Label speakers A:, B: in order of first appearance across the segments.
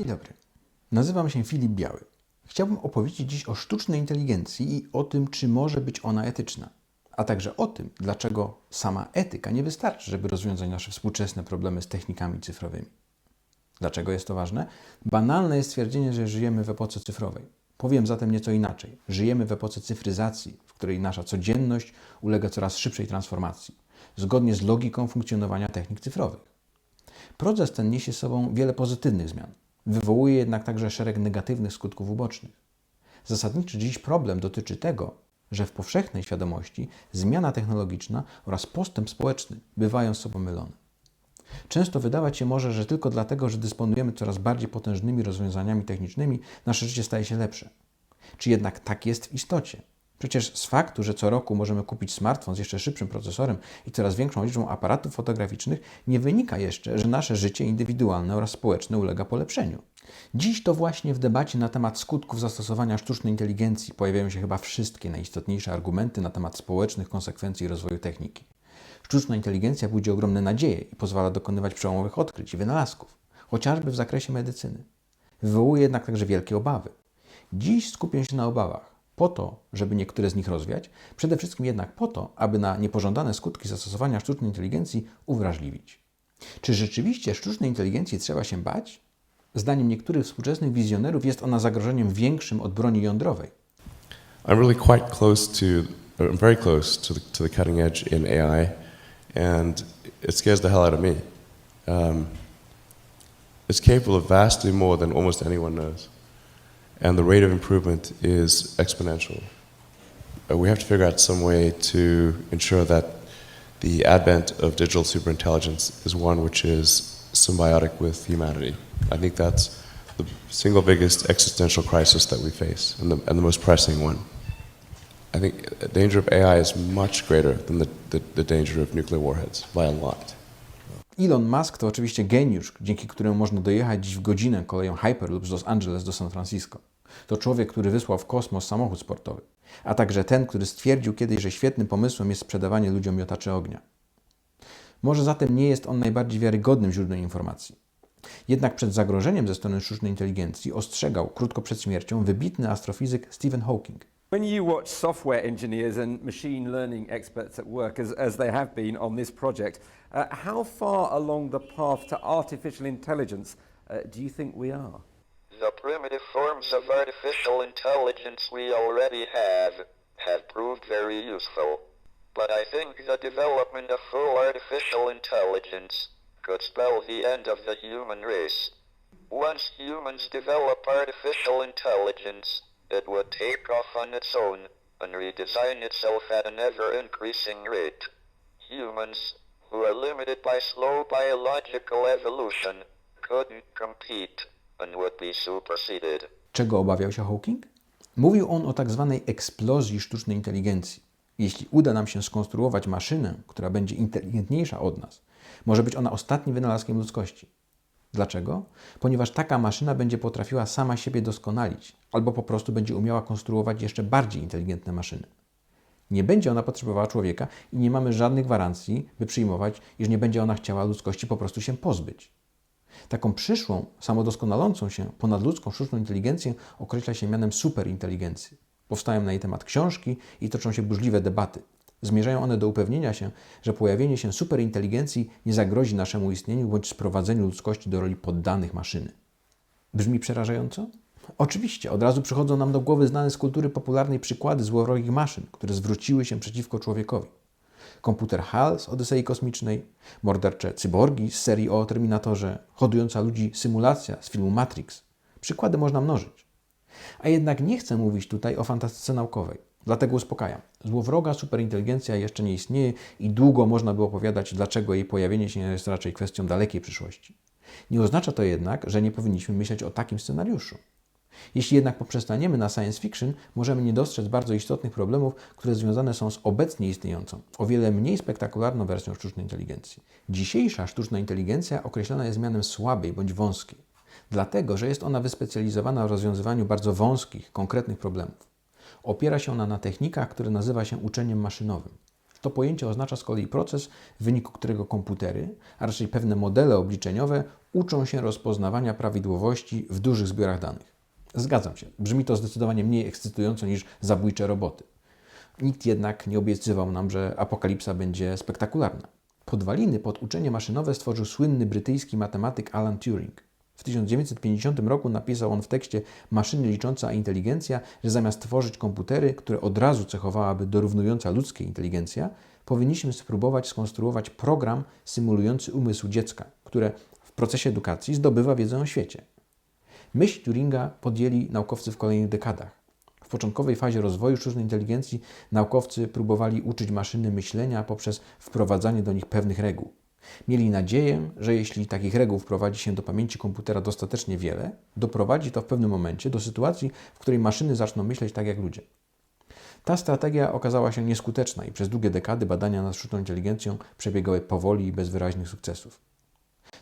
A: Dzień dobry. Nazywam się Filip Biały. Chciałbym opowiedzieć dziś o sztucznej inteligencji i o tym, czy może być ona etyczna, a także o tym, dlaczego sama etyka nie wystarczy, żeby rozwiązać nasze współczesne problemy z technikami cyfrowymi. Dlaczego jest to ważne? Banalne jest stwierdzenie, że żyjemy w epoce cyfrowej. Powiem zatem nieco inaczej. Żyjemy w epoce cyfryzacji, w której nasza codzienność ulega coraz szybszej transformacji, zgodnie z logiką funkcjonowania technik cyfrowych. Proces ten niesie z sobą wiele pozytywnych zmian. Wywołuje jednak także szereg negatywnych skutków ubocznych. Zasadniczy dziś problem dotyczy tego, że w powszechnej świadomości zmiana technologiczna oraz postęp społeczny bywają z sobą mylone. Często wydawać się może, że tylko dlatego, że dysponujemy coraz bardziej potężnymi rozwiązaniami technicznymi, nasze życie staje się lepsze. Czy jednak tak jest w istocie? Przecież z faktu, że co roku możemy kupić smartfon z jeszcze szybszym procesorem i coraz większą liczbą aparatów fotograficznych, nie wynika jeszcze, że nasze życie indywidualne oraz społeczne ulega polepszeniu. Dziś to właśnie w debacie na temat skutków zastosowania sztucznej inteligencji pojawiają się chyba wszystkie najistotniejsze argumenty na temat społecznych konsekwencji rozwoju techniki. Sztuczna inteligencja budzi ogromne nadzieje i pozwala dokonywać przełomowych odkryć i wynalazków, chociażby w zakresie medycyny. Wywołuje jednak także wielkie obawy. Dziś skupię się na obawach, po to, żeby niektóre z nich rozwiać, przede wszystkim jednak po to, aby na niepożądane skutki zastosowania sztucznej inteligencji uwrażliwić. Czy rzeczywiście sztucznej inteligencji trzeba się bać? Zdaniem niektórych współczesnych wizjonerów jest ona zagrożeniem większym od broni jądrowej.
B: I'm really quite close to, I'm very close to the, to the cutting edge in AI, and it scares the hell out of me. Um, it's capable of vastly more than almost anyone knows, and the rate of improvement is exponential. Uh, we have to figure out some way to ensure that the advent of digital superintelligence is one which is symbiotic with humanity. I think that's the single biggest existential crisis that we face, and the, and the most pressing one. I think the danger of AI is much greater than the, the, the danger of nuclear warheads by a lot.
A: Elon Musk to oczywiście geniusz, dzięki któremu można dojechać w godzinę koleją Hyperloop z Los Angeles do San Francisco. To człowiek, który wysłał w kosmos samochód sportowy, a także ten, który stwierdził kiedyś, że świetnym pomysłem jest sprzedawanie ludziom miotaczy ognia. Może zatem nie jest on najbardziej wiarygodnym źródłem informacji. Jednak przed zagrożeniem ze strony sztucznej inteligencji ostrzegał krótko przed śmiercią wybitny astrofizyk Stephen Hawking.
C: When you watch software engineers and machine learning experts at work, as, as they have been on this project, uh, how far along the path to artificial intelligence uh, do you think we are?
D: The primitive forms of artificial intelligence we already have have proved very useful. But I think the development of full artificial intelligence could spell the end of the human race. Once humans develop artificial intelligence, it would take off on its own and redesign itself at an ever increasing rate. Humans, who are limited by slow biological evolution, couldn't compete
A: Czego obawiał się Hawking? Mówił on o tak zwanej eksplozji sztucznej inteligencji. Jeśli uda nam się skonstruować maszynę, która będzie inteligentniejsza od nas, może być ona ostatnim wynalazkiem ludzkości. Dlaczego? Ponieważ taka maszyna będzie potrafiła sama siebie doskonalić, albo po prostu będzie umiała konstruować jeszcze bardziej inteligentne maszyny. Nie będzie ona potrzebowała człowieka i nie mamy żadnych gwarancji, by przyjmować, iż nie będzie ona chciała ludzkości po prostu się pozbyć. Taką przyszłą, samodoskonalącą się, ponadludzką sztuczną inteligencję określa się mianem superinteligencji. Powstają na jej temat książki i toczą się burzliwe debaty. Zmierzają one do upewnienia się, że pojawienie się superinteligencji nie zagrozi naszemu istnieniu bądź sprowadzeniu ludzkości do roli poddanych maszyny. Brzmi przerażająco? Oczywiście, od razu przychodzą nam do głowy znane z kultury popularnej przykłady złowrogich maszyn, które zwróciły się przeciwko człowiekowi. Komputer HAL z Odysei Kosmicznej, mordercze cyborgi z serii o Terminatorze, hodująca ludzi symulacja z filmu Matrix. Przykłady można mnożyć. A jednak nie chcę mówić tutaj o fantastyce naukowej. Dlatego uspokajam. Złowroga superinteligencja jeszcze nie istnieje i długo można by opowiadać, dlaczego jej pojawienie się jest raczej kwestią dalekiej przyszłości. Nie oznacza to jednak, że nie powinniśmy myśleć o takim scenariuszu. Jeśli jednak poprzestaniemy na science fiction, możemy nie dostrzec bardzo istotnych problemów, które związane są z obecnie istniejącą, o wiele mniej spektakularną wersją sztucznej inteligencji. Dzisiejsza sztuczna inteligencja określana jest mianem słabej bądź wąskiej, dlatego że jest ona wyspecjalizowana w rozwiązywaniu bardzo wąskich, konkretnych problemów. Opiera się ona na technikach, które nazywa się uczeniem maszynowym. To pojęcie oznacza z kolei proces, w wyniku którego komputery, a raczej pewne modele obliczeniowe, uczą się rozpoznawania prawidłowości w dużych zbiorach danych. Zgadzam się, brzmi to zdecydowanie mniej ekscytująco niż zabójcze roboty. Nikt jednak nie obiecywał nam, że apokalipsa będzie spektakularna. Podwaliny pod uczenie maszynowe stworzył słynny brytyjski matematyk Alan Turing. W 1950 roku napisał on w tekście Maszyny licząca inteligencja, że zamiast tworzyć komputery, które od razu cechowałaby dorównująca ludzkiej inteligencja, powinniśmy spróbować skonstruować program symulujący umysł dziecka, które w procesie edukacji zdobywa wiedzę o świecie. Myśl Turinga podjęli naukowcy w kolejnych dekadach. W początkowej fazie rozwoju sztucznej inteligencji naukowcy próbowali uczyć maszyny myślenia poprzez wprowadzanie do nich pewnych reguł. Mieli nadzieję, że jeśli takich reguł wprowadzi się do pamięci komputera dostatecznie wiele, doprowadzi to w pewnym momencie do sytuacji, w której maszyny zaczną myśleć tak jak ludzie. Ta strategia okazała się nieskuteczna i przez długie dekady badania nad sztuczną inteligencją przebiegały powoli i bez wyraźnych sukcesów.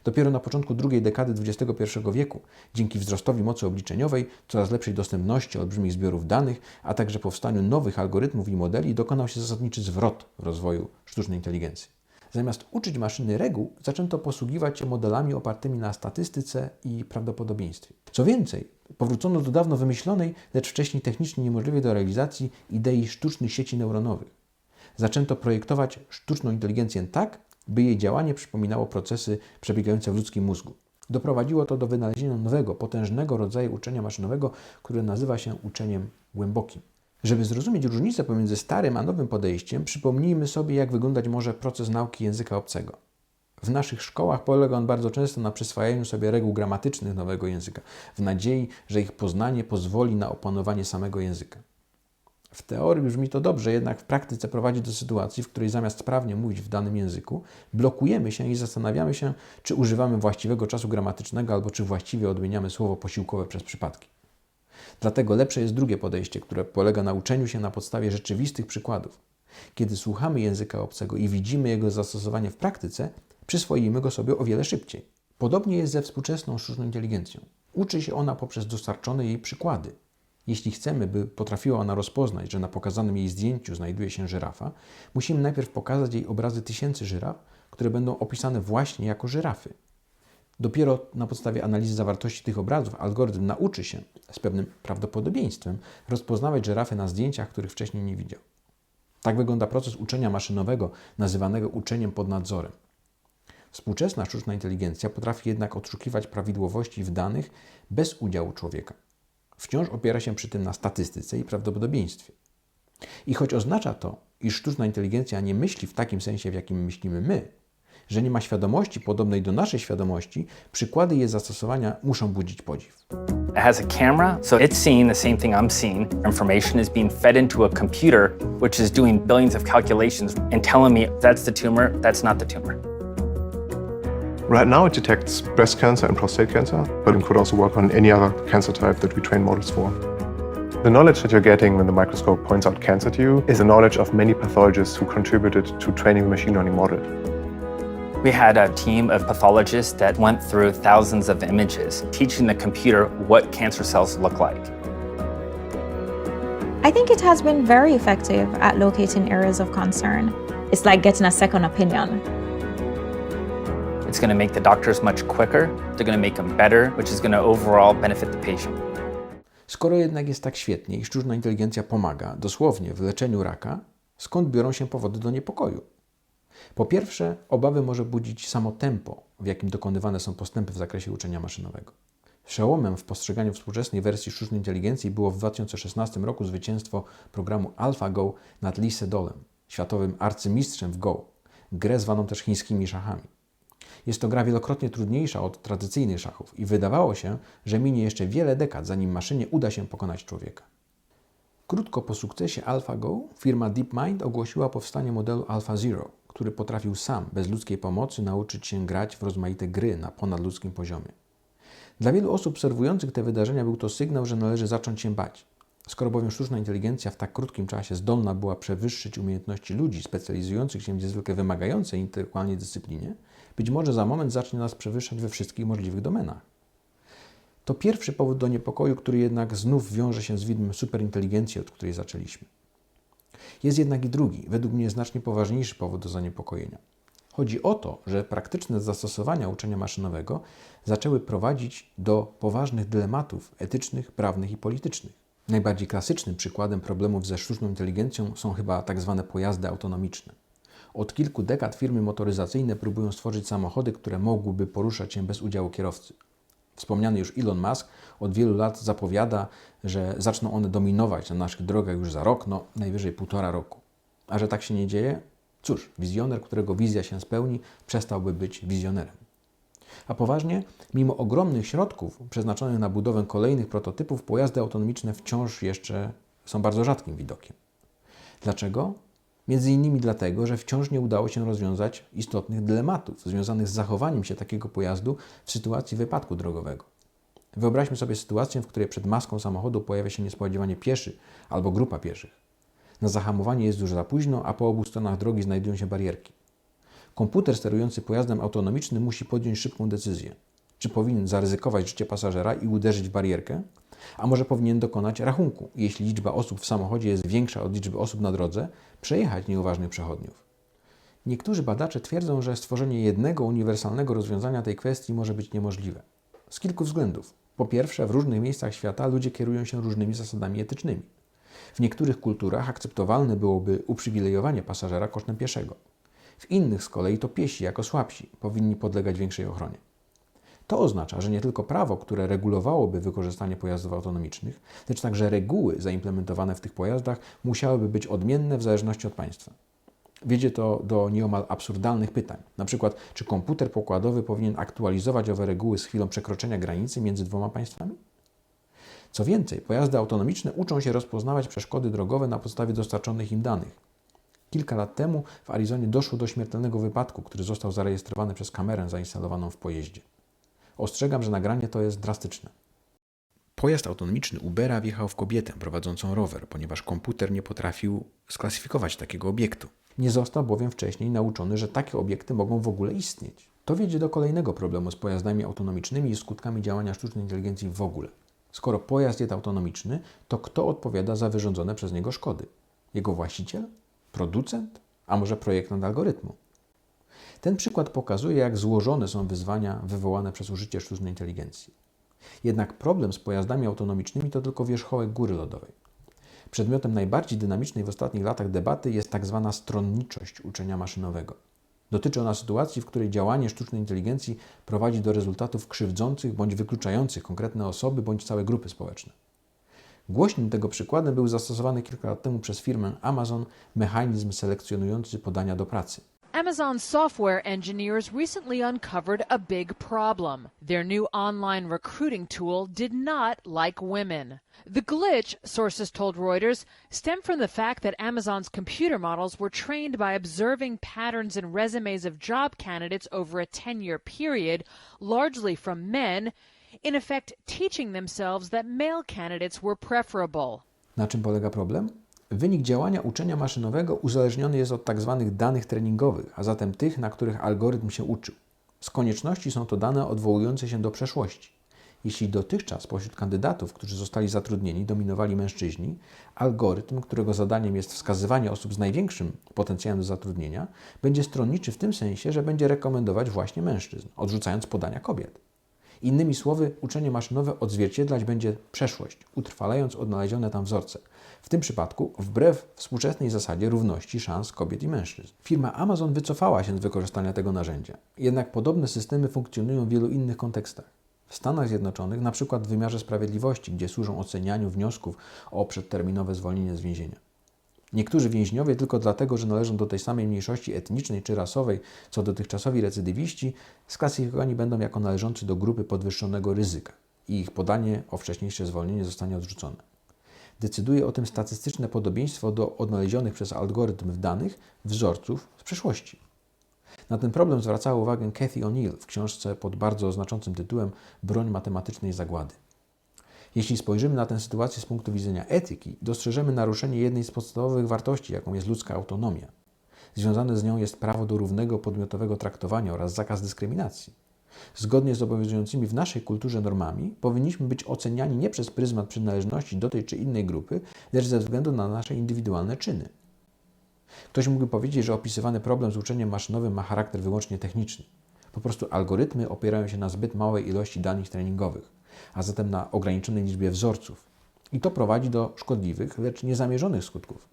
A: Dopiero na początku drugiej dekady XXI wieku, dzięki wzrostowi mocy obliczeniowej, coraz lepszej dostępności olbrzymich zbiorów danych, a także powstaniu nowych algorytmów i modeli, dokonał się zasadniczy zwrot w rozwoju sztucznej inteligencji. Zamiast uczyć maszyny reguł, zaczęto posługiwać się modelami opartymi na statystyce i prawdopodobieństwie. Co więcej, powrócono do dawno wymyślonej, lecz wcześniej technicznie niemożliwej do realizacji idei sztucznych sieci neuronowych. Zaczęto projektować sztuczną inteligencję tak, by jej działanie przypominało procesy przebiegające w ludzkim mózgu. Doprowadziło to do wynalezienia nowego, potężnego rodzaju uczenia maszynowego, które nazywa się uczeniem głębokim. Żeby zrozumieć różnicę pomiędzy starym a nowym podejściem, przypomnijmy sobie, jak wyglądać może proces nauki języka obcego. W naszych szkołach polega on bardzo często na przyswajaniu sobie reguł gramatycznych nowego języka, w nadziei, że ich poznanie pozwoli na opanowanie samego języka. W teorii brzmi to dobrze, jednak w praktyce prowadzi do sytuacji, w której zamiast sprawnie mówić w danym języku, blokujemy się i zastanawiamy się, czy używamy właściwego czasu gramatycznego albo czy właściwie odmieniamy słowo posiłkowe przez przypadki. Dlatego lepsze jest drugie podejście, które polega na uczeniu się na podstawie rzeczywistych przykładów. Kiedy słuchamy języka obcego i widzimy jego zastosowanie w praktyce, przyswoimy go sobie o wiele szybciej. Podobnie jest ze współczesną sztuczną inteligencją. Uczy się ona poprzez dostarczone jej przykłady. Jeśli chcemy, by potrafiła ona rozpoznać, że na pokazanym jej zdjęciu znajduje się żyrafa, musimy najpierw pokazać jej obrazy tysięcy żyraf, które będą opisane właśnie jako żyrafy. Dopiero na podstawie analizy zawartości tych obrazów algorytm nauczy się z pewnym prawdopodobieństwem rozpoznawać żyrafy na zdjęciach, których wcześniej nie widział. Tak wygląda proces uczenia maszynowego, nazywanego uczeniem pod nadzorem. Współczesna sztuczna inteligencja potrafi jednak odszukiwać prawidłowości w danych bez udziału człowieka. Wciąż opiera się przy tym na statystyce i prawdopodobieństwie. I choć oznacza to, iż sztuczna inteligencja nie myśli w takim sensie, w jakim myślimy my, że nie ma świadomości podobnej do naszej świadomości, przykłady jej zastosowania muszą budzić podziw.
E: It has a camera, so it's seeing the same thing I'm seeing. Information is being fed into a computer, which is doing billions of calculations and telling me that's the tumor, that's not the tumor.
F: Right now, it detects breast cancer and prostate cancer, but it could also work on any other cancer type that we train models for. The knowledge that you're getting when the microscope points out cancer to you is the knowledge of many pathologists who contributed to training the machine learning model.
E: We had a team of pathologists that went through thousands of images, teaching the computer what cancer cells look like.
G: I think it has been very effective at locating areas of concern. It's like getting a second opinion.
E: It's going to make the doctors much quicker, they're going to make them better, which is going to overall benefit the patient.
A: Skoro jednak jest tak świetnie i sztuczna inteligencja pomaga, dosłownie, w leczeniu raka, skąd biorą się powody do niepokoju? Po pierwsze, obawy może budzić samo tempo, w jakim dokonywane są postępy w zakresie uczenia maszynowego. Przełomem w postrzeganiu współczesnej wersji sztucznej inteligencji było w 2016 roku zwycięstwo programu AlphaGo nad Lee Sedolem, światowym arcymistrzem w Go, grę zwaną też chińskimi szachami. Jest to gra wielokrotnie trudniejsza od tradycyjnych szachów i wydawało się, że minie jeszcze wiele dekad, zanim maszynie uda się pokonać człowieka. Krótko po sukcesie AlphaGo firma DeepMind ogłosiła powstanie modelu AlphaZero, który potrafił sam, bez ludzkiej pomocy, nauczyć się grać w rozmaite gry na ponadludzkim poziomie. Dla wielu osób obserwujących te wydarzenia był to sygnał, że należy zacząć się bać. Skoro bowiem sztuczna inteligencja w tak krótkim czasie zdolna była przewyższyć umiejętności ludzi specjalizujących się w niezwykle wymagającej intelektualnie dyscyplinie, być może za moment zacznie nas przewyższać we wszystkich możliwych domenach. To pierwszy powód do niepokoju, który jednak znów wiąże się z widmem superinteligencji, od której zaczęliśmy. Jest jednak i drugi, według mnie znacznie poważniejszy powód do zaniepokojenia. Chodzi o to, że praktyczne zastosowania uczenia maszynowego zaczęły prowadzić do poważnych dylematów etycznych, prawnych i politycznych. Najbardziej klasycznym przykładem problemów ze sztuczną inteligencją są chyba tak zwane pojazdy autonomiczne. Od kilku dekad firmy motoryzacyjne próbują stworzyć samochody, które mogłyby poruszać się bez udziału kierowcy. Wspomniany już Elon Musk od wielu lat zapowiada, że zaczną one dominować na naszych drogach już za rok, no najwyżej półtora roku. A że tak się nie dzieje, cóż, wizjoner, którego wizja się spełni, przestałby być wizjonerem. A poważnie, mimo ogromnych środków przeznaczonych na budowę kolejnych prototypów, pojazdy autonomiczne wciąż jeszcze są bardzo rzadkim widokiem. Dlaczego? Między innymi dlatego, że wciąż nie udało się rozwiązać istotnych dylematów związanych z zachowaniem się takiego pojazdu w sytuacji wypadku drogowego. Wyobraźmy sobie sytuację, w której przed maską samochodu pojawia się niespodziewanie pieszy albo grupa pieszych. Na zahamowanie jest już za późno, a po obu stronach drogi znajdują się barierki. Komputer sterujący pojazdem autonomicznym musi podjąć szybką decyzję. Czy powinien zaryzykować życie pasażera i uderzyć w barierkę? A może powinien dokonać rachunku, jeśli liczba osób w samochodzie jest większa od liczby osób na drodze, przejechać nieuważnych przechodniów. Niektórzy badacze twierdzą, że stworzenie jednego uniwersalnego rozwiązania tej kwestii może być niemożliwe. Z kilku względów. Po pierwsze, w różnych miejscach świata ludzie kierują się różnymi zasadami etycznymi. W niektórych kulturach akceptowalne byłoby uprzywilejowanie pasażera kosztem pieszego. W innych z kolei to piesi, jako słabsi, powinni podlegać większej ochronie. To oznacza, że nie tylko prawo, które regulowałoby wykorzystanie pojazdów autonomicznych, lecz także reguły zaimplementowane w tych pojazdach musiałyby być odmienne w zależności od państwa. Wiedzie to do nieomal absurdalnych pytań. Na przykład, czy komputer pokładowy powinien aktualizować owe reguły z chwilą przekroczenia granicy między dwoma państwami? Co więcej, pojazdy autonomiczne uczą się rozpoznawać przeszkody drogowe na podstawie dostarczonych im danych. Kilka lat temu w Arizonie doszło do śmiertelnego wypadku, który został zarejestrowany przez kamerę zainstalowaną w pojeździe. Ostrzegam, że nagranie to jest drastyczne. Pojazd autonomiczny Ubera wjechał w kobietę prowadzącą rower, ponieważ komputer nie potrafił sklasyfikować takiego obiektu. Nie został bowiem wcześniej nauczony, że takie obiekty mogą w ogóle istnieć. To wiedzie do kolejnego problemu z pojazdami autonomicznymi i skutkami działania sztucznej inteligencji w ogóle. Skoro pojazd jest autonomiczny, to kto odpowiada za wyrządzone przez niego szkody? Jego właściciel? Producent? A może projektant algorytmu? Ten przykład pokazuje, jak złożone są wyzwania wywołane przez użycie sztucznej inteligencji. Jednak problem z pojazdami autonomicznymi to tylko wierzchołek góry lodowej. Przedmiotem najbardziej dynamicznej w ostatnich latach debaty jest tak zwana stronniczość uczenia maszynowego. Dotyczy ona sytuacji, w której działanie sztucznej inteligencji prowadzi do rezultatów krzywdzących bądź wykluczających konkretne osoby bądź całe grupy społeczne. Głośnym tego przykładem był zastosowany kilka lat temu przez firmę Amazon mechanizm selekcjonujący podania do pracy.
H: Amazon software engineers recently uncovered a big problem. Their new online recruiting tool did not like women. The glitch, sources told Reuters, stemmed from the fact that Amazon's computer models were trained by observing patterns in resumes of job candidates over a 10 year period, largely from men, in effect teaching themselves that male candidates were preferable.
A: Na czym polega problem? Wynik działania uczenia maszynowego uzależniony jest od tzw. danych treningowych, a zatem tych, na których algorytm się uczył. Z konieczności są to dane odwołujące się do przeszłości. Jeśli dotychczas pośród kandydatów, którzy zostali zatrudnieni, dominowali mężczyźni, algorytm, którego zadaniem jest wskazywanie osób z największym potencjałem do zatrudnienia, będzie stronniczy w tym sensie, że będzie rekomendować właśnie mężczyzn, odrzucając podania kobiet. Innymi słowy, uczenie maszynowe odzwierciedlać będzie przeszłość, utrwalając odnalezione tam wzorce. W tym przypadku wbrew współczesnej zasadzie równości szans kobiet i mężczyzn. Firma Amazon wycofała się z wykorzystania tego narzędzia. Jednak podobne systemy funkcjonują w wielu innych kontekstach. W Stanach Zjednoczonych, na przykład w wymiarze sprawiedliwości, gdzie służą ocenianiu wniosków o przedterminowe zwolnienie z więzienia. Niektórzy więźniowie tylko dlatego, że należą do tej samej mniejszości etnicznej czy rasowej, co dotychczasowi recydywiści, sklasyfikowani będą jako należący do grupy podwyższonego ryzyka i ich podanie o wcześniejsze zwolnienie zostanie odrzucone. Decyduje o tym statystyczne podobieństwo do odnalezionych przez algorytm w danych wzorców z przeszłości. Na ten problem zwracała uwagę Cathy O'Neill w książce pod bardzo znaczącym tytułem Broń matematycznej zagłady. Jeśli spojrzymy na tę sytuację z punktu widzenia etyki, dostrzeżemy naruszenie jednej z podstawowych wartości, jaką jest ludzka autonomia. Związane z nią jest prawo do równego podmiotowego traktowania oraz zakaz dyskryminacji. Zgodnie z obowiązującymi w naszej kulturze normami, powinniśmy być oceniani nie przez pryzmat przynależności do tej czy innej grupy, lecz ze względu na nasze indywidualne czyny. Ktoś mógłby powiedzieć, że opisywany problem z uczeniem maszynowym ma charakter wyłącznie techniczny. Po prostu algorytmy opierają się na zbyt małej ilości danych treningowych, a zatem na ograniczonej liczbie wzorców. I to prowadzi do szkodliwych, lecz niezamierzonych skutków.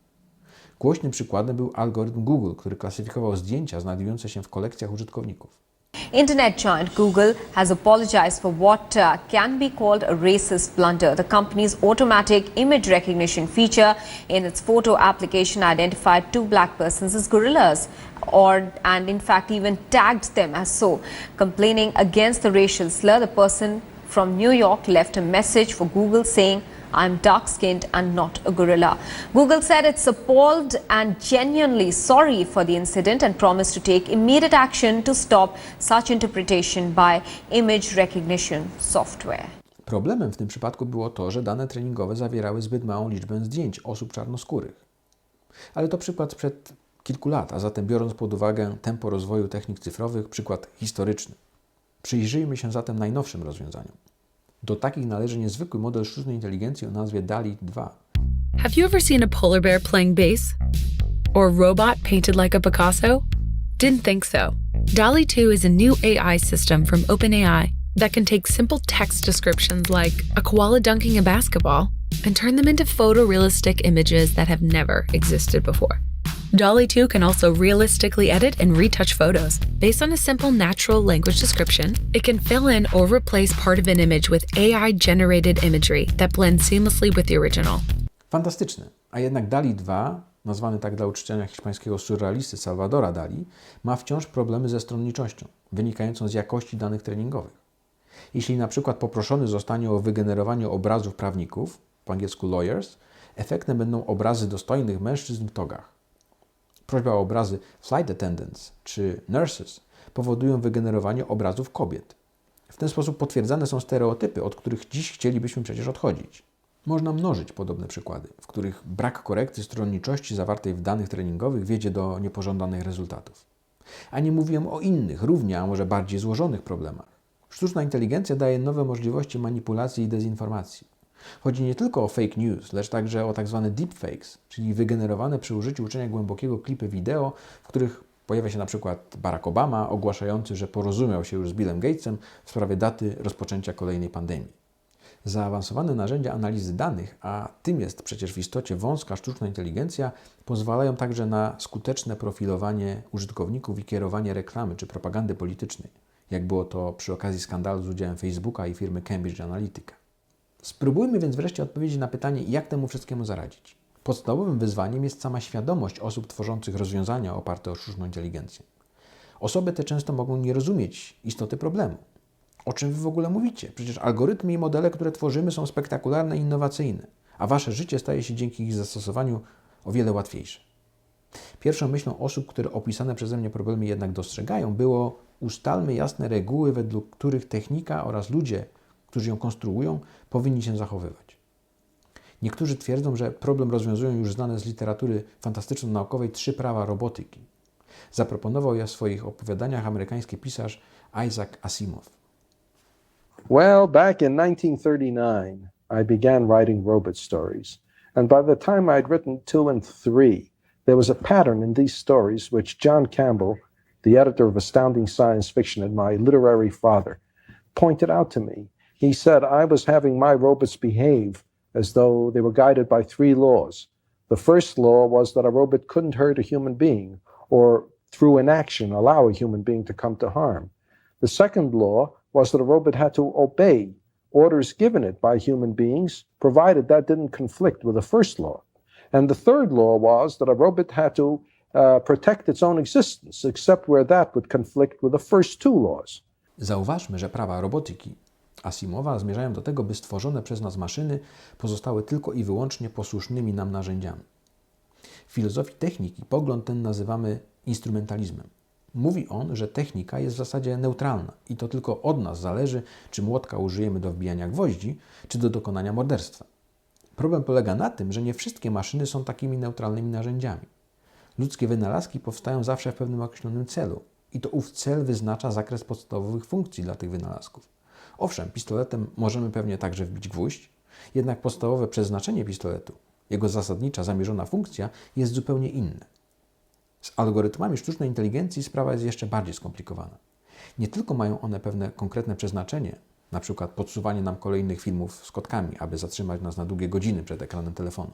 A: Głośnym przykładem był algorytm Google, który klasyfikował zdjęcia znajdujące się w kolekcjach użytkowników.
I: Internet giant Google has apologized for what uh, can be called a racist blunder. The company's automatic image recognition feature in its photo application identified two black persons as gorillas or and in fact even tagged them as so. Complaining against the racial slur, the person from New York left a message for Google saying I'm dark skinned and not a gorilla. Google said it's appalled and genuinely sorry for the incident and promised to take immediate action to stop such interpretation by image recognition software.
A: Problemem w tym przypadku było to, że dane treningowe zawierały zbyt małą liczbę zdjęć osób czarnoskórych. Ale to przykład sprzed kilku lat, a zatem biorąc pod uwagę tempo rozwoju technik cyfrowych, przykład historyczny. Przyjrzyjmy się zatem najnowszym rozwiązaniom. Do takich należy niezwykły model sztucznej inteligencji o nazwie DALI 2.
J: Have you ever seen a polar bear playing bass? Or a robot painted like a Picasso? Didn't think so. DALI 2 is a new AI system from OpenAI that can take simple text descriptions like a koala dunking a basketball and turn them into photorealistic images that have never existed before. DALI 2 can also realistically edit and retouch photos. Based on a simple natural language description, it can fill in or replace part of an image with AI generated imagery that blends seamlessly with the original.
A: Fantastyczne. A jednak DALI 2, nazwany tak dla uczczenia hiszpańskiego surrealisty Salvadora Dali, ma wciąż problemy ze stronniczością, wynikającą z jakości danych treningowych. Jeśli na przykład poproszony zostanie o wygenerowanie obrazów prawników, po angielsku lawyers, efektem będą obrazy dostojnych mężczyzn w togach. Prośba o obrazy flight attendants czy nurses powodują wygenerowanie obrazów kobiet. W ten sposób potwierdzane są stereotypy, od których dziś chcielibyśmy przecież odchodzić. Można mnożyć podobne przykłady, w których brak korekty stronniczości zawartej w danych treningowych wiedzie do niepożądanych rezultatów. A nie mówiłem o innych, równie, a może bardziej złożonych problemach. Sztuczna inteligencja daje nowe możliwości manipulacji i dezinformacji. Chodzi nie tylko o fake news, lecz także o tzw. deepfakes, czyli wygenerowane przy użyciu uczenia głębokiego klipy wideo, w których pojawia się na przykład Barack Obama ogłaszający, że porozumiał się już z Billem Gatesem w sprawie daty rozpoczęcia kolejnej pandemii. Zaawansowane narzędzia analizy danych, a tym jest przecież w istocie wąska sztuczna inteligencja, pozwalają także na skuteczne profilowanie użytkowników i kierowanie reklamy czy propagandy politycznej, jak było to przy okazji skandalu z udziałem Facebooka i firmy Cambridge Analytica. Spróbujmy więc wreszcie odpowiedzieć na pytanie, jak temu wszystkiemu zaradzić. Podstawowym wyzwaniem jest sama świadomość osób tworzących rozwiązania oparte o sztuczną inteligencję. Osoby te często mogą nie rozumieć istoty problemu. O czym wy w ogóle mówicie? Przecież algorytmy i modele, które tworzymy, są spektakularne i innowacyjne, a wasze życie staje się dzięki ich zastosowaniu o wiele łatwiejsze. Pierwszą myślą osób, które opisane przeze mnie problemy jednak dostrzegają, było ustalmy jasne reguły, według których technika oraz ludzie, którzy ją konstruują, powinni się zachowywać. Niektórzy twierdzą, że problem rozwiązują już znane z literatury fantastyczno-naukowej trzy prawa robotyki. Zaproponował je w swoich opowiadaniach amerykański pisarz Isaac Asimov.
K: Well, back in 1939, I began writing robot stories. And by the time I'd written two and three, there was a pattern in these stories which John Campbell, the editor of Astounding Science Fiction and my literary father, pointed out to me. He said I was having my robots behave as though they were guided by three laws. The first law was that a robot couldn't hurt a human being or through inaction allow a human being to come to harm. The second law was that a robot had to obey orders given it by human beings, provided that didn't conflict with the first law. And the third law was that a robot had to uh, protect its own existence, except where that would conflict with the first two laws.
A: Zauważmy, że prawa robotyki Asimowa zmierzają do tego, by stworzone przez nas maszyny pozostały tylko i wyłącznie posłusznymi nam narzędziami. W filozofii techniki pogląd ten nazywamy instrumentalizmem. Mówi on, że technika jest w zasadzie neutralna i to tylko od nas zależy, czy młotka użyjemy do wbijania gwoździ, czy do dokonania morderstwa. Problem polega na tym, że nie wszystkie maszyny są takimi neutralnymi narzędziami. Ludzkie wynalazki powstają zawsze w pewnym określonym celu i to ów cel wyznacza zakres podstawowych funkcji dla tych wynalazków. Owszem, pistoletem możemy pewnie także wbić gwóźdź, jednak podstawowe przeznaczenie pistoletu, jego zasadnicza, zamierzona funkcja jest zupełnie inne. Z algorytmami sztucznej inteligencji sprawa jest jeszcze bardziej skomplikowana. Nie tylko mają one pewne konkretne przeznaczenie, na przykład podsuwanie nam kolejnych filmów z kotkami, aby zatrzymać nas na długie godziny przed ekranem telefonu.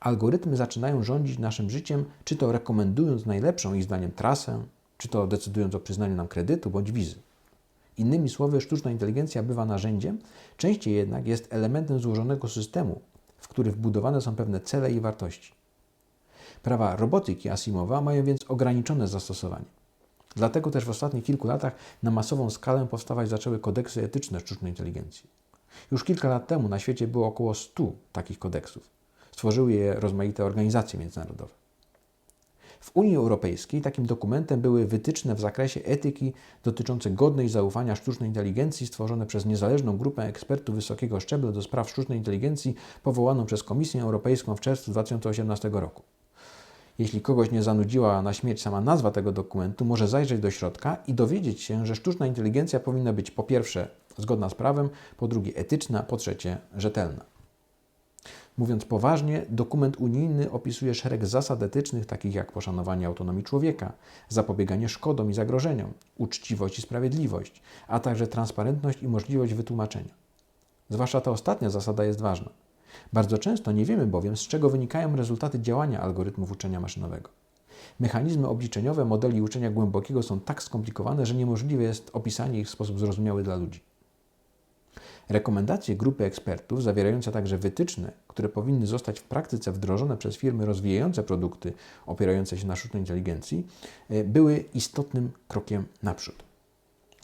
A: Algorytmy zaczynają rządzić naszym życiem, czy to rekomendując najlepszą ich zdaniem trasę, czy to decydując o przyznaniu nam kredytu bądź wizy. Innymi słowy, sztuczna inteligencja bywa narzędziem, częściej jednak jest elementem złożonego systemu, w który wbudowane są pewne cele i wartości. Prawa robotyki Asimowa mają więc ograniczone zastosowanie. Dlatego też w ostatnich kilku latach na masową skalę powstawać zaczęły kodeksy etyczne sztucznej inteligencji. Już kilka lat temu na świecie było około 100 takich kodeksów. Stworzyły je rozmaite organizacje międzynarodowe. W Unii Europejskiej takim dokumentem były wytyczne w zakresie etyki dotyczące godnej zaufania sztucznej inteligencji stworzone przez niezależną grupę ekspertów wysokiego szczebla do spraw sztucznej inteligencji powołaną przez Komisję Europejską w czerwcu 2018 roku. Jeśli kogoś nie zanudziła na śmierć sama nazwa tego dokumentu, może zajrzeć do środka i dowiedzieć się, że sztuczna inteligencja powinna być po pierwsze zgodna z prawem, po drugie etyczna, po trzecie rzetelna. Mówiąc poważnie, dokument unijny opisuje szereg zasad etycznych, takich jak poszanowanie autonomii człowieka, zapobieganie szkodom i zagrożeniom, uczciwość i sprawiedliwość, a także transparentność i możliwość wytłumaczenia. Zwłaszcza ta ostatnia zasada jest ważna. Bardzo często nie wiemy bowiem, z czego wynikają rezultaty działania algorytmów uczenia maszynowego. Mechanizmy obliczeniowe modeli uczenia głębokiego są tak skomplikowane, że niemożliwe jest opisanie ich w sposób zrozumiały dla ludzi. Rekomendacje grupy ekspertów, zawierające także wytyczne, które powinny zostać w praktyce wdrożone przez firmy rozwijające produkty opierające się na sztucznej inteligencji, e, były istotnym krokiem naprzód.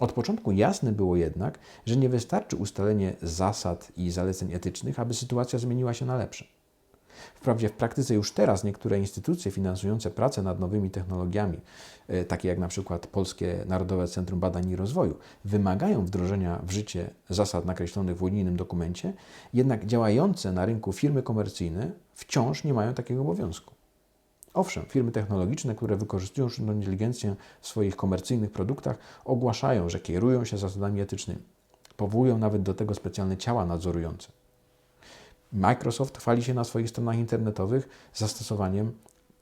A: Od początku jasne było jednak, że nie wystarczy ustalenie zasad i zaleceń etycznych, aby sytuacja zmieniła się na lepsze. Wprawdzie w praktyce już teraz niektóre instytucje finansujące pracę nad nowymi technologiami, e, takie jak na przykład Polskie Narodowe Centrum Badań i Rozwoju, wymagają wdrożenia w życie zasad nakreślonych w unijnym dokumencie, jednak działające na rynku firmy komercyjne wciąż nie mają takiego obowiązku. Owszem, firmy technologiczne, które wykorzystują sztuczną inteligencję w swoich komercyjnych produktach, ogłaszają, że kierują się zasadami etycznymi. Powołują nawet do tego specjalne ciała nadzorujące. Microsoft chwali się na swoich stronach internetowych zastosowaniem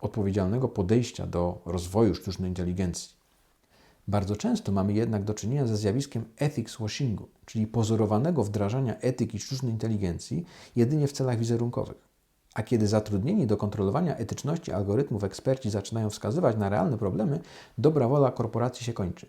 A: odpowiedzialnego podejścia do rozwoju sztucznej inteligencji. Bardzo często mamy jednak do czynienia ze zjawiskiem ethics washingu, czyli pozorowanego wdrażania etyki sztucznej inteligencji jedynie w celach wizerunkowych. A kiedy zatrudnieni do kontrolowania etyczności algorytmów eksperci zaczynają wskazywać na realne problemy, dobra wola korporacji się kończy.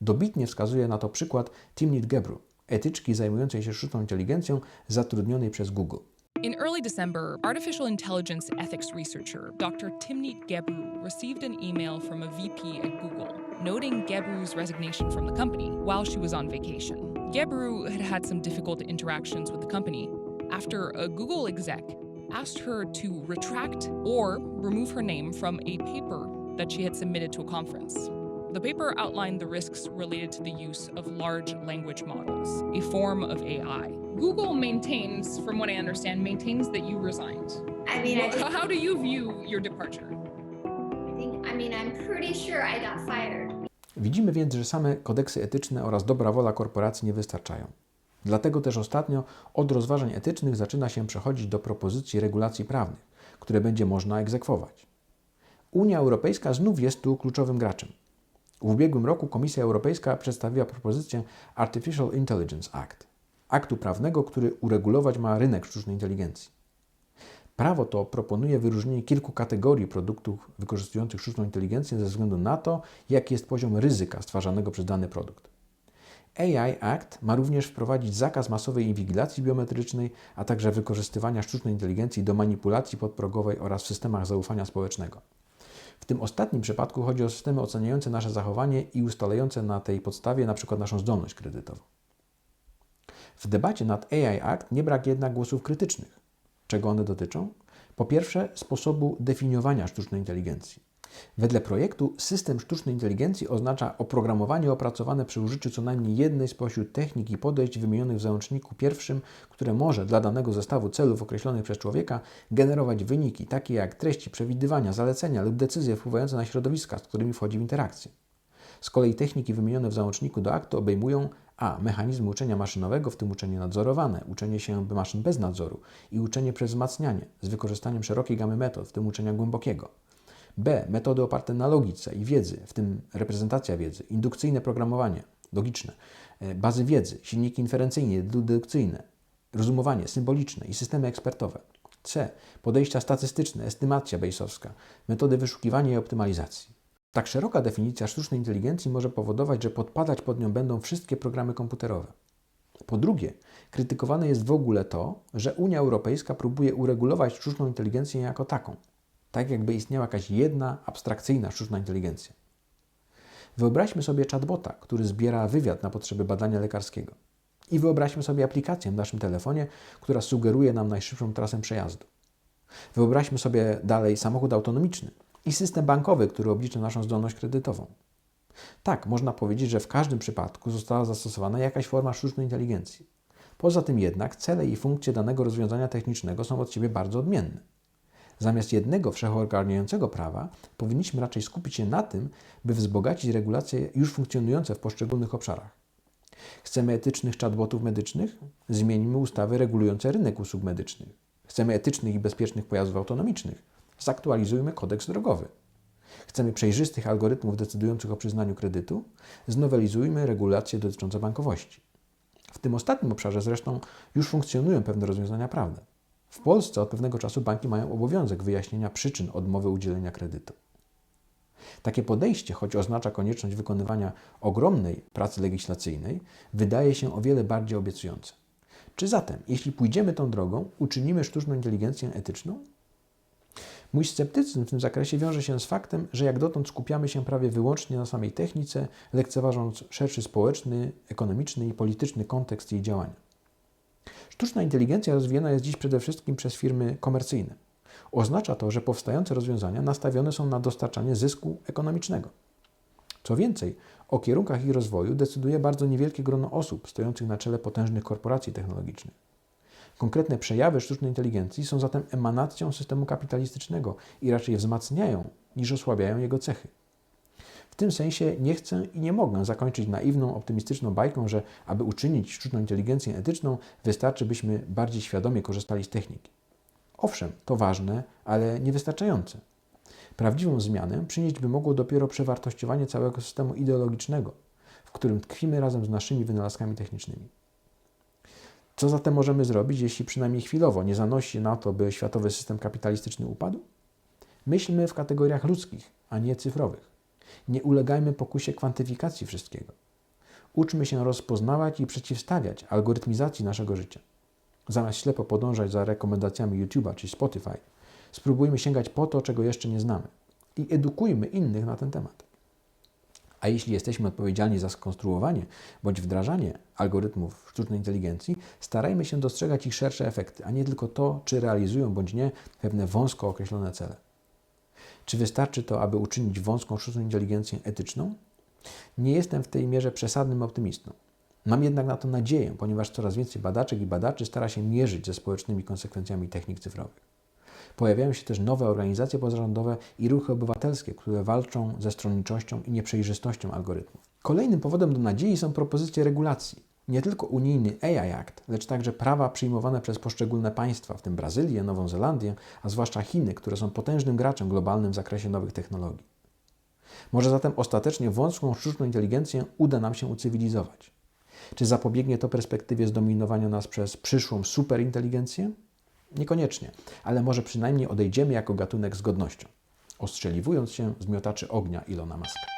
A: Dobitnie wskazuje na to przykład Timnit Gebru, etyczki zajmującej się sztuczną inteligencją zatrudnionej przez Google.
L: In early December, artificial intelligence ethics researcher Dr. Timnit Gebru received an email from a VP at Google noting Gebru's resignation from the company while she was on vacation. Gebru had had some difficult interactions with the company after a Google exec asked her to retract or remove her name from a paper that she had submitted to a conference. The paper outlined the risks related to the use of large language models, a form of AI. Google maintains, from what I understand, maintains that you resigned.
M: I mean, I,
L: Well,
M: think,
L: how do you view your departure?
M: I think, I mean, I'm pretty sure I got fired.
A: Widzimy więc, że same kodeksy etyczne oraz dobra wola korporacji nie wystarczają. Dlatego też ostatnio od rozważań etycznych zaczyna się przechodzić do propozycji regulacji prawnych, które będzie można egzekwować. Unia Europejska znów jest tu kluczowym graczem. W ubiegłym roku Komisja Europejska przedstawiła propozycję Artificial Intelligence Act, aktu prawnego, który uregulować ma rynek sztucznej inteligencji. Prawo to proponuje wyróżnienie kilku kategorii produktów wykorzystujących sztuczną inteligencję ze względu na to, jaki jest poziom ryzyka stwarzanego przez dany produkt. AI Act ma również wprowadzić zakaz masowej inwigilacji biometrycznej, a także wykorzystywania sztucznej inteligencji do manipulacji podprogowej oraz w systemach zaufania społecznego. W tym ostatnim przypadku chodzi o systemy oceniające nasze zachowanie i ustalające na tej podstawie np. naszą zdolność kredytową. W debacie nad AI Act nie brak jednak głosów krytycznych. Czego one dotyczą? Po pierwsze, sposobu definiowania sztucznej inteligencji. Wedle projektu system sztucznej inteligencji oznacza oprogramowanie opracowane przy użyciu co najmniej jednej spośród technik i podejść wymienionych w załączniku pierwszym, które może dla danego zestawu celów określonych przez człowieka generować wyniki takie jak treści, przewidywania, zalecenia lub decyzje wpływające na środowiska, z którymi wchodzi w interakcję. Z kolei techniki wymienione w załączniku do aktu obejmują a. Mechanizmy uczenia maszynowego, w tym uczenie nadzorowane, uczenie się maszyn bez nadzoru i uczenie przez wzmacnianie z wykorzystaniem szerokiej gamy metod, w tym uczenia głębokiego. B. Metody oparte na logice i wiedzy, w tym reprezentacja wiedzy, indukcyjne programowanie logiczne, e, bazy wiedzy, silniki inferencyjne, dedukcyjne, rozumowanie symboliczne i systemy ekspertowe. C. Podejścia statystyczne, estymacja Bayesowska, metody wyszukiwania i optymalizacji. Tak szeroka definicja sztucznej inteligencji może powodować, że podpadać pod nią będą wszystkie programy komputerowe. Po drugie, krytykowane jest w ogóle to, że Unia Europejska próbuje uregulować sztuczną inteligencję jako taką, tak jakby istniała jakaś jedna abstrakcyjna sztuczna inteligencja. Wyobraźmy sobie chatbota, który zbiera wywiad na potrzeby badania lekarskiego. I wyobraźmy sobie aplikację w naszym telefonie, która sugeruje nam najszybszą trasę przejazdu. Wyobraźmy sobie dalej samochód autonomiczny i system bankowy, który oblicza naszą zdolność kredytową. Tak, można powiedzieć, że w każdym przypadku została zastosowana jakaś forma sztucznej inteligencji. Poza tym jednak cele i funkcje danego rozwiązania technicznego są od siebie bardzo odmienne. Zamiast jednego wszechogarniającego prawa, powinniśmy raczej skupić się na tym, by wzbogacić regulacje już funkcjonujące w poszczególnych obszarach. Chcemy etycznych chatbotów medycznych? Zmieńmy ustawy regulujące rynek usług medycznych. Chcemy etycznych i bezpiecznych pojazdów autonomicznych? Zaktualizujmy kodeks drogowy. Chcemy przejrzystych algorytmów decydujących o przyznaniu kredytu? Znowelizujmy regulacje dotyczące bankowości. W tym ostatnim obszarze zresztą już funkcjonują pewne rozwiązania prawne. W Polsce od pewnego czasu banki mają obowiązek wyjaśnienia przyczyn odmowy udzielenia kredytu. Takie podejście, choć oznacza konieczność wykonywania ogromnej pracy legislacyjnej, wydaje się o wiele bardziej obiecujące. Czy zatem, jeśli pójdziemy tą drogą, uczynimy sztuczną inteligencję etyczną? Mój sceptycyzm w tym zakresie wiąże się z faktem, że jak dotąd skupiamy się prawie wyłącznie na samej technice, lekceważąc szerszy społeczny, ekonomiczny i polityczny kontekst jej działania. Sztuczna inteligencja rozwijana jest dziś przede wszystkim przez firmy komercyjne. Oznacza to, że powstające rozwiązania nastawione są na dostarczanie zysku ekonomicznego. Co więcej, o kierunkach ich rozwoju decyduje bardzo niewielkie grono osób stojących na czele potężnych korporacji technologicznych. Konkretne przejawy sztucznej inteligencji są zatem emanacją systemu kapitalistycznego i raczej wzmacniają niż osłabiają jego cechy. Tym sensie nie chcę i nie mogę zakończyć naiwną, optymistyczną bajką, że aby uczynić sztuczną inteligencję etyczną, wystarczy, byśmy bardziej świadomie korzystali z techniki. Owszem, to ważne, ale niewystarczające. Prawdziwą zmianę przynieść by mogło dopiero przewartościowanie całego systemu ideologicznego, w którym tkwimy razem z naszymi wynalazkami technicznymi. Co zatem możemy zrobić, jeśli przynajmniej chwilowo nie zanosi na to, by światowy system kapitalistyczny upadł? Myślmy w kategoriach ludzkich, a nie cyfrowych. Nie ulegajmy pokusie kwantyfikacji wszystkiego. Uczmy się rozpoznawać i przeciwstawiać algorytmizacji naszego życia. Zamiast ślepo podążać za rekomendacjami YouTube'a czy Spotify, spróbujmy sięgać po to, czego jeszcze nie znamy i edukujmy innych na ten temat. A jeśli jesteśmy odpowiedzialni za skonstruowanie bądź wdrażanie algorytmów sztucznej inteligencji, starajmy się dostrzegać ich szersze efekty, a nie tylko to, czy realizują bądź nie pewne wąsko określone cele. Czy wystarczy to, aby uczynić wąską sztuczną inteligencję etyczną? Nie jestem w tej mierze przesadnym optymistą. Mam jednak na to nadzieję, ponieważ coraz więcej badaczek i badaczy stara się mierzyć ze społecznymi konsekwencjami technik cyfrowych. Pojawiają się też nowe organizacje pozarządowe i ruchy obywatelskie, które walczą ze stronniczością i nieprzejrzystością algorytmów. Kolejnym powodem do nadziei są propozycje regulacji. Nie tylko unijny AI Act, lecz także prawa przyjmowane przez poszczególne państwa, w tym Brazylię, Nową Zelandię, a zwłaszcza Chiny, które są potężnym graczem globalnym w zakresie nowych technologii. Może zatem ostatecznie wąską sztuczną inteligencję uda nam się ucywilizować. Czy zapobiegnie to perspektywie zdominowania nas przez przyszłą superinteligencję? Niekoniecznie, ale może przynajmniej odejdziemy jako gatunek z godnością, ostrzeliwując się z miotaczy ognia Ilona Maska.